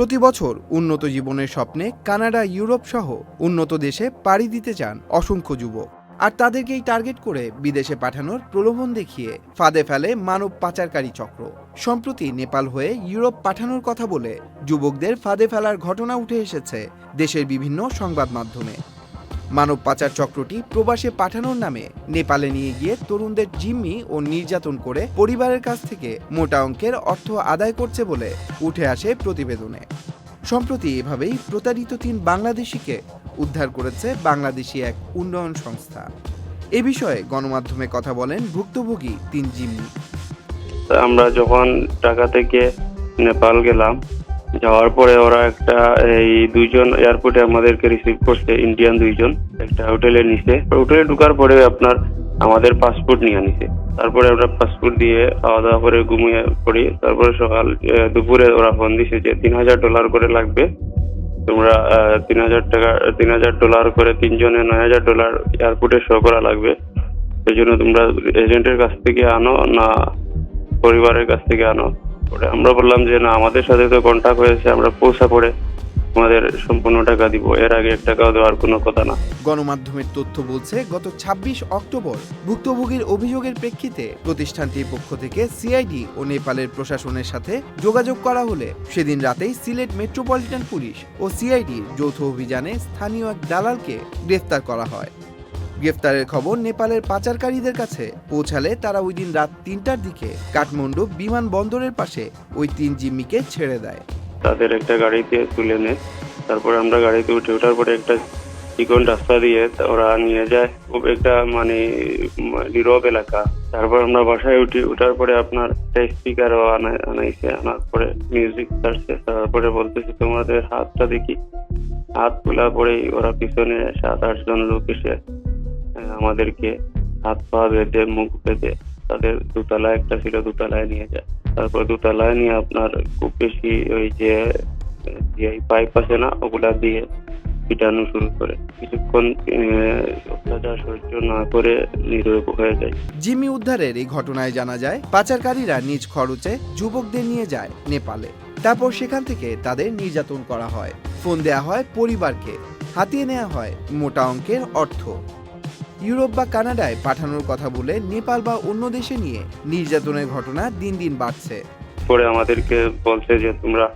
প্রতি বছর উন্নত জীবনের স্বপ্নে কানাডা, ইউরোপ সহ উন্নত দেশে পাড়ি দিতে চান অসংখ্য যুবক। আর তাদেরকেই টার্গেট করে বিদেশে পাঠানোর প্রলোভন দেখিয়ে ফাঁদে ফেলে মানব পাচারকারী চক্র। সম্প্রতি নেপাল হয়ে ইউরোপ পাঠানোর কথা বলে যুবকদের ফাঁদে ফেলার ঘটনা উঠে এসেছে দেশের বিভিন্ন সংবাদ মাধ্যমে। মানব পাচার চক্রটি প্রবাসে পাঠানোর নামে নেপালে নিয়ে গিয়ে তরুণদের জিম্মি ও নির্যাতন করে পরিবারের কাছ থেকে মোটা অঙ্কের অর্থ আদায় করছে বলে উঠে আসে প্রতিবেদনে। সম্প্রতি এভাবেই প্রতারিত তিন বাংলাদেশিকে উদ্ধার করেছে বাংলাদেশি এক উন্নয়ন সংস্থা। এ বিষয়ে গণমাধ্যমে কথা বলেন ভুক্তভোগী তিন জিম্মি। আমরা যখন ঢাকা থেকে নেপাল গেলাম যাওয়ার পরে ওরা একটা, এই দুইজন এয়ারপোর্টে আমাদেরকে রিসিভ করছে ইন্ডিয়ান দুইজন। একটা হোটেলে নিছে। হোটেলে ঢুকার পরে আপনার আমাদের পাসপোর্ট নিয়ে নিছে। তারপরে আমরা পাসপোর্ট দিয়ে খাওয়া দাওয়া করে ঘুমিয়ে পড়ি। তারপরে সকাল দুপুরে ওরা ফোন দিছে যে, তিন হাজার ডলার করে লাগবে। তোমরা তিন হাজার টাকা, তিন হাজার ডলার করে তিনজনে নয় হাজার ডলার এয়ারপোর্টে শো করা লাগবে। সেই জন্য তোমরা এজেন্টের কাছ থেকে আনো, না পরিবারের কাছ থেকে আনো। পরে আমরা বললাম যে, না, আমাদের সাথে তো কন্ট্যাক্ট হয়েছে, আমরা পৌঁছা পড়ে তোমাদের সম্পূর্ণ টাকা দিব। এর আগে এক টাকাও দেওয়ার কোনো কথা না। গণমাধ্যমের তথ্য বলছে, গত ২৬ অক্টোবর ভুক্তভোগীর অভিযোগের প্রেক্ষিতে প্রতিষ্ঠানটির পক্ষ থেকে সিআইডি ও নেপালের প্রশাসনের সাথে যোগাযোগ করা হলে সেদিন রাতেই সিলেট মেট্রোপলিটন পুলিশ ও সিআইডির যৌথ অভিযানে স্থানীয় এক দালালকে গ্রেফতার করা হয়। গ্রেফতারের খবর নেপালের পাচারকারীদের কাছে। পৌঁছালে তারা ওই দিন রাত তিনটার দিকে কাঠমান্ডু বিমানবন্দরের পাশে ওই তিন জিম্মিকে ছেড়ে দেয়। তাদের একটা গাড়িতে তুলে নেয় তারপরে আমরা গাড়িতে উঠে ওঠার পরে একটা চিকন রাস্তা দিয়ে ওরা নিয়ে যায়। খুব একটা মানে নীরব এলাকা। তারপর আমরা বাসায় উঠি ওঠার পরে আপনার একটা স্পিকারও আনাইছে, আনার পরে মিউজিক ছাড়ছে, তারপরে বলতেছে, তোমাদের হাতটা দেখি। হাত তোলার পরেই ওরা পিছনে সাত, আট জন লোক এসে আমাদেরকে হাত পা বেঁধে, মুখ বেঁধে তাদের দুতলায় একটা ছিল, দুতলায় নিয়ে যায়। তারপর দুতলায় নিয়ে আপনার খুব বেশি ওই যে পাইপ আছে না, ওগুলা দিয়ে পিটানো শুরু করে। কিছুক্ষণ অত্যাচার সহ্য না করে নীরব হয়ে যায়। জিম্মি উদ্ধারের এই ঘটনায় জানা যায়, পাচারকারীরা নিজ খরচে যুবকদের নিয়ে যায় নেপালে। তারপর সেখান থেকে তাদের নির্যাতন করা হয়। ফোন দেয়া হয় পরিবারকে। হাতিয়ে নেওয়া হয় মোটা অঙ্কের অর্থ। ইউরোপ বা কানাডায় পাঠানোর কথা বলে নেপাল বা অন্য দেশে নিয়ে নির্যাতনের ঘটনা দিন দিন বাড়ছে। পরে আমাদেরকে বলছে যে তোমরা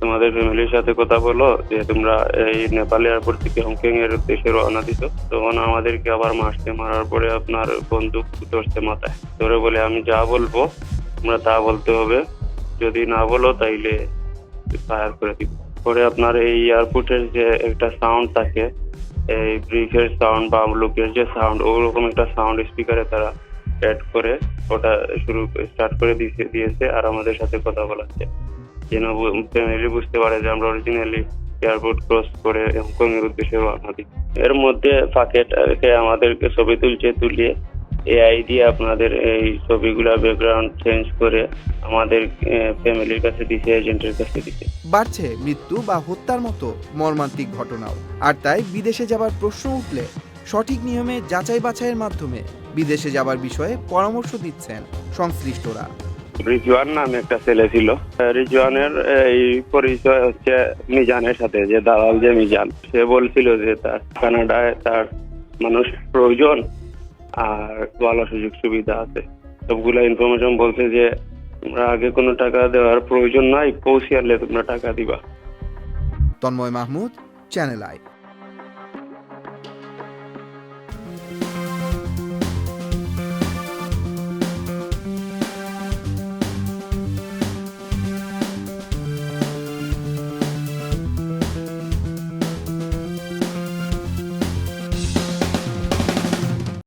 তোমাদের ফ্যামিলির সাথে কথা বলো, যে তোমরা এই নেপাল এয়ারপোর্ট থেকে হংকং এর দেশে রওনা দিছো। তখন আমাদেরকে আবার মারছে মারার পরে আপনার বন্দুক ধরছে মাথায়। ধরে বলে, আমি যা বলব, তোমরা তা বলতে হবে। যদি না বলো, তাইলে ফায়ার করে দিব। পরে আপনার এই এয়ারপোর্টের যে একটা সাউন্ড থাকে এই ব্রিকের সাউন্ড বা লোকের যে সাউন্ড ওরকম একটা সাউন্ড স্পিকারে তারা অ্যাড করে ওটা শুরু স্টার্ট করে দিয়েছে দিয়েছে আর আমাদের সাথে কথা বলাচ্ছে। যেন ফ্যামিলি বুঝতে পারে যে আমরা অরিজিনালি এয়ারপোর্ট ক্রস করে হংকং এর উদ্দেশ্যে রওনা দিই এর মধ্যে ফাঁকে আমাদেরকে ছবি তুলছে, তুলিয়ে এআই দিয়ে আপনাদের এই ছবিগুলো ব্যাকগ্রাউন্ড চেঞ্জ করে আমাদের ফ্যামিলির কাছে দিছে এজেন্টের কাছে দিছে। বাড়ছে মৃত্যু বা হত্যার মতো মর্মান্তিক ঘটনাও। আর তাই বিদেশে যাবার প্রশ্ন উঠলে সঠিক নিয়মে যাচাই বাছাইয়ের মাধ্যমে বিদেশে যাবার বিষয়ে পরামর্শ দিচ্ছেন সংশ্লিষ্টরা। রিজওয়ান নামে একটা ছেলে ছিল। রিজওয়ানের এই পরিচয় হচ্ছে মিজানের সাথে যে দালাল যে মিজান। সে বলছিল যে তার কানাডায় তার মানুষ প্রয়োজন আর ভালো সুযোগ সুবিধা আছে। সবগুলা ইনফরমেশন বলছে যে, তোমরা আগে কোনো টাকা দেওয়ার প্রয়োজন নাই পৌঁছিয়ালে তোমরা টাকা দিবা। Tanmoy Mahmud channel I